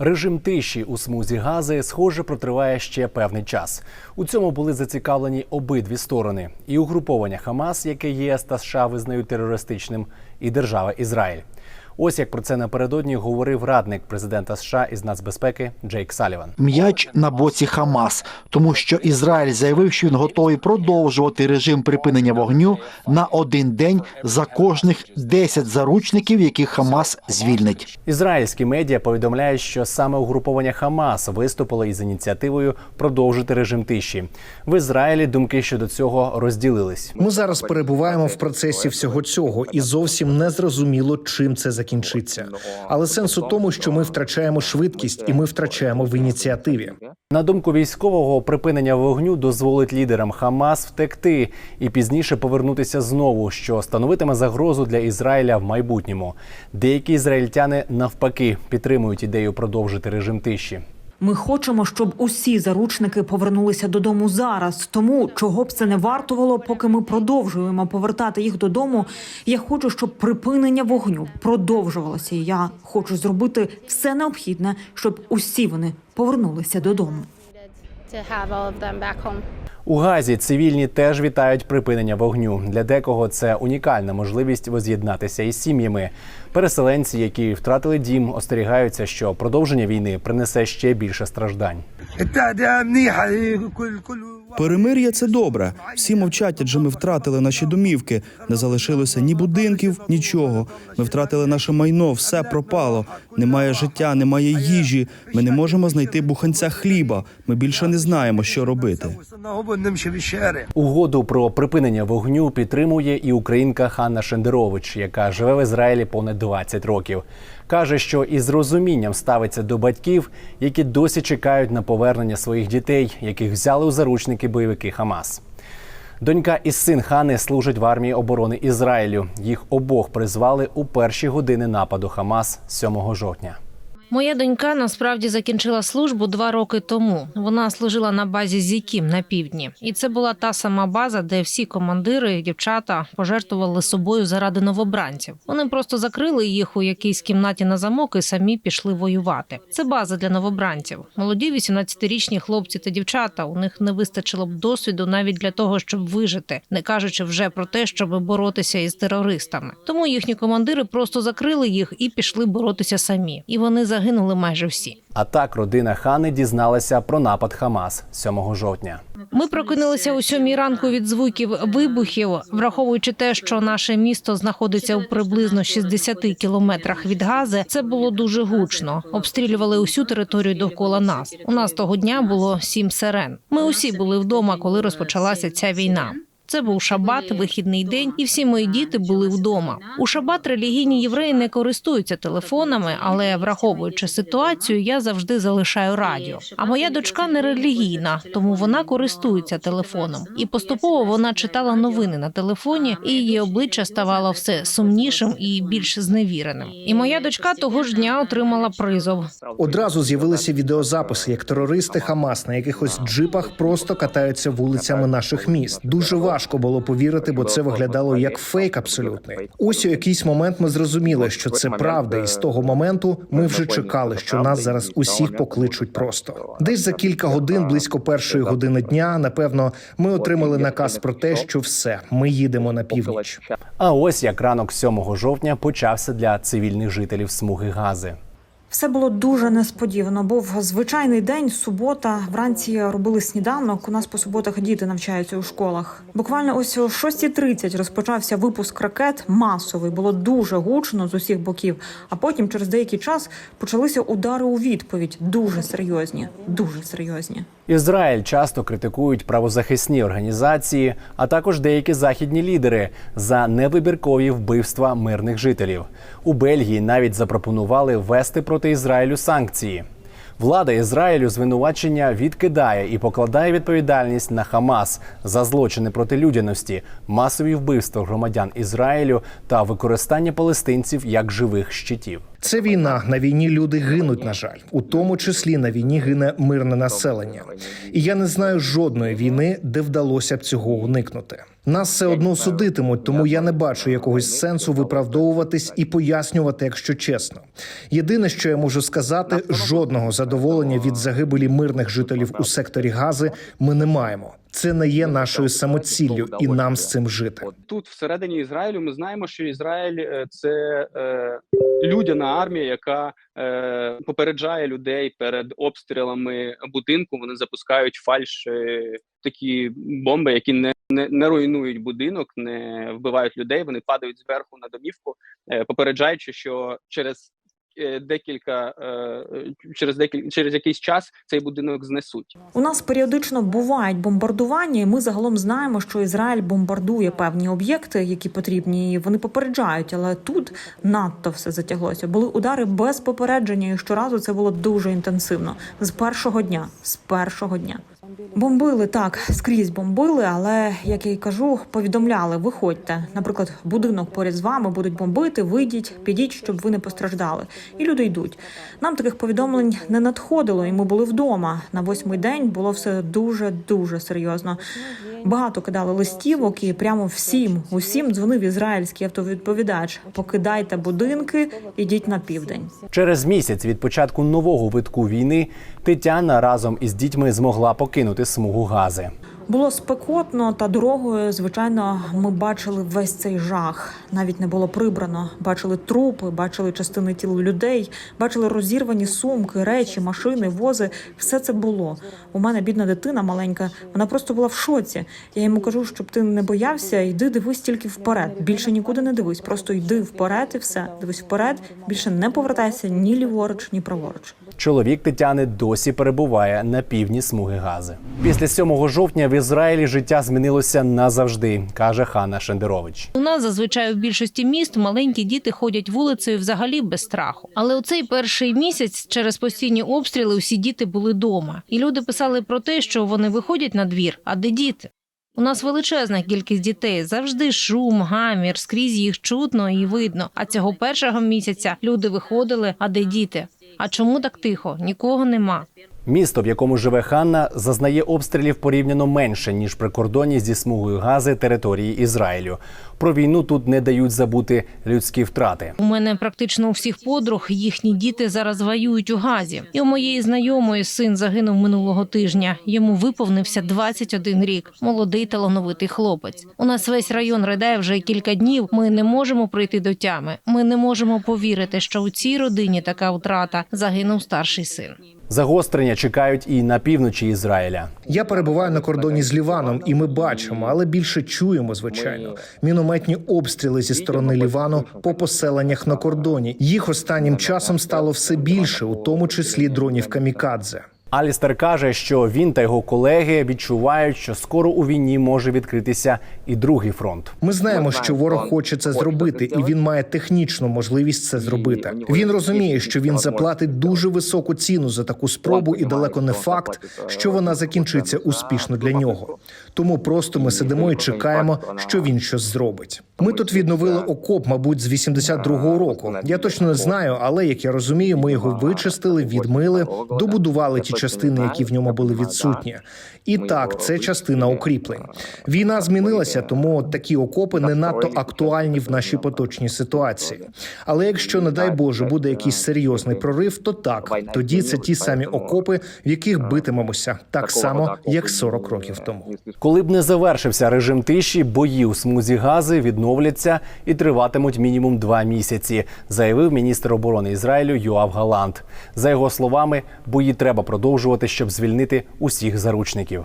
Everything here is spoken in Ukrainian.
Режим тиші у смузі Гази, схоже, протриває ще певний час. У цьому були зацікавлені обидві сторони: і угруповання Хамас, яке ЄС та США визнають терористичним, і держава Ізраїль. Ось як про це напередодні говорив радник президента США із нацбезпеки Джейк Саліван. М'яч на боці Хамас, тому що Ізраїль заявив, що він готовий продовжувати режим припинення вогню на один день за кожних 10 заручників, яких Хамас звільнить. Ізраїльські медіа повідомляють, що саме угруповання Хамас виступило із ініціативою продовжити режим тиші. В Ізраїлі думки щодо цього розділились. Ми зараз перебуваємо в процесі всього цього, і зовсім не зрозуміло, чим це закінчиться. Але сенс у тому, що ми втрачаємо швидкість і ми втрачаємо в ініціативі. На думку військового, припинення вогню дозволить лідерам Хамас втекти і пізніше повернутися знову, що становитиме загрозу для Ізраїля в майбутньому. Деякі ізраїльтяни навпаки підтримують ідею продовжити режим тиші. Ми хочемо, щоб усі заручники повернулися додому зараз. Тому чого б це не вартувало, поки ми продовжуємо повертати їх додому. Я хочу, щоб припинення вогню продовжувалося. Я хочу зробити все необхідне, щоб усі вони повернулися додому. У Газі цивільні теж вітають припинення вогню. Для декого це унікальна можливість воз'єднатися із сім'ями. Переселенці, які втратили дім, остерігаються, що продовження війни принесе ще більше страждань. Перемир'я це добре. Всі мовчать, адже ми втратили наші домівки. Не залишилося ні будинків, нічого. Ми втратили наше майно, все пропало. Немає життя, немає їжі. Ми не можемо знайти буханця хліба. Ми більше не знаємо, що робити. угоду про припинення вогню підтримує і українка Ханна Шендерович, яка живе в Ізраїлі понад 20 років. Каже, що із розумінням ставиться до батьків, які досі чекають на повернення своїх дітей, яких взяли у заручники бойовики Хамас. Донька і син Хани служать в армії оборони Ізраїлю. Їх обох призвали у перші години нападу Хамас 7 жовтня. Моя донька насправді закінчила службу два роки тому. Вона служила на базі Зікім на півдні, і це була та сама база, де всі командири, дівчата пожертвували собою заради новобранців. Вони просто закрили їх у якійсь кімнаті на замок і самі пішли воювати. Це база для новобранців. Молоді 18-річні хлопці та дівчата. У них не вистачило б досвіду навіть для того, щоб вижити, не кажучи вже про те, щоб боротися із терористами. Тому їхні командири просто закрили їх і пішли боротися самі. І вони загинули майже всі. А так родина Хани дізналася про напад Хамас 7 жовтня. Ми прокинулися о сьомій ранку від звуків вибухів, враховуючи те, що наше місто знаходиться у приблизно 60 кілометрах від Гази. Це було дуже гучно. Обстрілювали усю територію довкола нас. У нас того дня було сім сирен. Ми усі були вдома, коли розпочалася ця війна. Це був шабат, вихідний день, і всі мої діти були вдома. У шабат релігійні євреї не користуються телефонами, але враховуючи ситуацію, я завжди залишаю радіо. А моя дочка не релігійна, тому вона користується телефоном. І поступово вона читала новини на телефоні, і її обличчя ставало все сумнішим і більш зневіреним. І моя дочка того ж дня отримала призов. Одразу з'явилися відеозаписи, як терористи Хамас на якихось джипах просто катаються вулицями наших міст. Дуже важко було повірити, бо це виглядало як фейк абсолютний. Ось у якийсь момент ми зрозуміли, що це правда, і з того моменту ми вже чекали, що нас зараз усіх покличуть просто. Десь за кілька годин, близько першої години дня, напевно, ми отримали наказ про те, що все, ми їдемо на північ. А ось як ранок 7 жовтня почався для цивільних жителів смуги Гази. Все було дуже несподівано. Був звичайний день, субота. Вранці робили сніданок. У нас по суботах діти навчаються у школах. Буквально ось о 6.30 розпочався випуск ракет. Масовий було дуже гучно з усіх боків. А потім, через деякий час, почалися удари у відповідь. Дуже серйозні, дуже серйозні. Ізраїль часто критикують правозахисні організації, а також деякі західні лідери за невибіркові вбивства мирних жителів. У Бельгії навіть запропонували ввести проти Ізраїлю санкції. Влада Ізраїлю звинувачення відкидає і покладає відповідальність на Хамас за злочини проти людяності, масові вбивства громадян Ізраїлю та використання палестинців як живих щитів. Це війна. На війні люди гинуть, на жаль, у тому числі на війні гине мирне населення. І я не знаю жодної війни, де вдалося б цього уникнути. Нас все одно судитимуть, тому я не бачу якогось сенсу виправдовуватись і пояснювати, якщо чесно. Єдине, що я можу сказати, жодного задоволення від загибелі мирних жителів у секторі Гази ми не маємо. Це не є нашою самоціллю, і нам з цим жити. Тут всередині Ізраїлю ми знаємо, що Ізраїль е, це е, людяна армія, яка е, попереджає людей перед обстрілами будинку. Вони запускають фальш е, такі бомби, які не, не, не руйнують будинок, не вбивають людей. Вони падають зверху на домівку, е, попереджаючи, що через декілька е, через декілька через якийсь час цей будинок знесуть. У нас періодично бувають бомбардування, і ми загалом знаємо, що Ізраїль бомбардує певні об'єкти, які потрібні. і Вони попереджають, але тут надто все затяглося. Були удари без попередження, і щоразу це було дуже інтенсивно. З першого дня, з першого дня. Бомбили так, скрізь бомбили, але як я й кажу, повідомляли: виходьте. Наприклад, будинок поряд з вами будуть бомбити. Вийдіть, підіть, щоб ви не постраждали. І люди йдуть. Нам таких повідомлень не надходило, і ми були вдома. На восьмий день було все дуже дуже серйозно. Багато кидали листівок, і прямо всім, усім дзвонив ізраїльський автовідповідач: покидайте будинки, ідіть на південь. Через місяць від початку нового витку війни Тетяна разом із дітьми змогла покинути смугу гази. Було спекотно та дорогою. Звичайно, ми бачили весь цей жах. Навіть не було прибрано. Бачили трупи, бачили частини тіл людей, бачили розірвані сумки, речі, машини, вози. Все це було. У мене бідна дитина маленька. Вона просто була в шоці. Я йому кажу, щоб ти не боявся, йди дивись тільки вперед. Більше нікуди не дивись. Просто йди вперед і все. Дивись вперед. Більше не повертайся ні ліворуч, ні праворуч. Чоловік Тетяни досі перебуває на півдні смуги гази. Після 7 жовтня в Ізраїлі життя змінилося назавжди, каже Ханна Шендерович. У нас зазвичай в більшості міст маленькі діти ходять вулицею взагалі без страху. Але у цей перший місяць через постійні обстріли усі діти були дома, і люди писали про те, що вони виходять на двір. А де діти? У нас величезна кількість дітей, завжди шум, гамір, скрізь їх чутно і видно. А цього першого місяця люди виходили. А де діти? А чому так тихо? Нікого нема. Місто, в якому живе Ханна, зазнає обстрілів порівняно менше ніж при кордоні зі смугою гази території Ізраїлю. Про війну тут не дають забути людські втрати. У мене практично у всіх подруг їхні діти зараз воюють у газі. І у моєї знайомої син загинув минулого тижня. Йому виповнився 21 рік. Молодий талановитий хлопець. У нас весь район ридає вже кілька днів. Ми не можемо прийти до тями. Ми не можемо повірити, що у цій родині така втрата загинув старший син. Загострення чекають і на півночі Ізраїля. Я перебуваю на кордоні з Ліваном, і ми бачимо, але більше чуємо, звичайно, мінометні обстріли зі сторони Лівану по поселеннях на кордоні. Їх останнім часом стало все більше, у тому числі дронів камікадзе. Алістер каже, що він та його колеги відчувають, що скоро у війні може відкритися і другий фронт. Ми знаємо, що ворог хоче це зробити, і він має технічну можливість це зробити. Він розуміє, що він заплатить дуже високу ціну за таку спробу, і далеко не факт, що вона закінчиться успішно для нього. Тому просто ми сидимо і чекаємо, що він щось зробить. Ми тут відновили окоп, мабуть, з 82-го року. Я точно не знаю, але як я розумію, ми його вичистили, відмили, добудували ті частини, які в ньому були відсутні. І так, це частина укріплень. Війна змінилася, тому такі окопи не надто актуальні в нашій поточній ситуації. Але якщо, не дай Боже, буде якийсь серйозний прорив, то так тоді це ті самі окопи, в яких битимемося, так само як 40 років тому. Коли б не завершився режим тиші, бої у смузі гази відновляться і триватимуть мінімум два місяці, заявив міністр оборони Ізраїлю Йоав Галант. За його словами, бої треба продовжувати, щоб звільнити усіх заручників.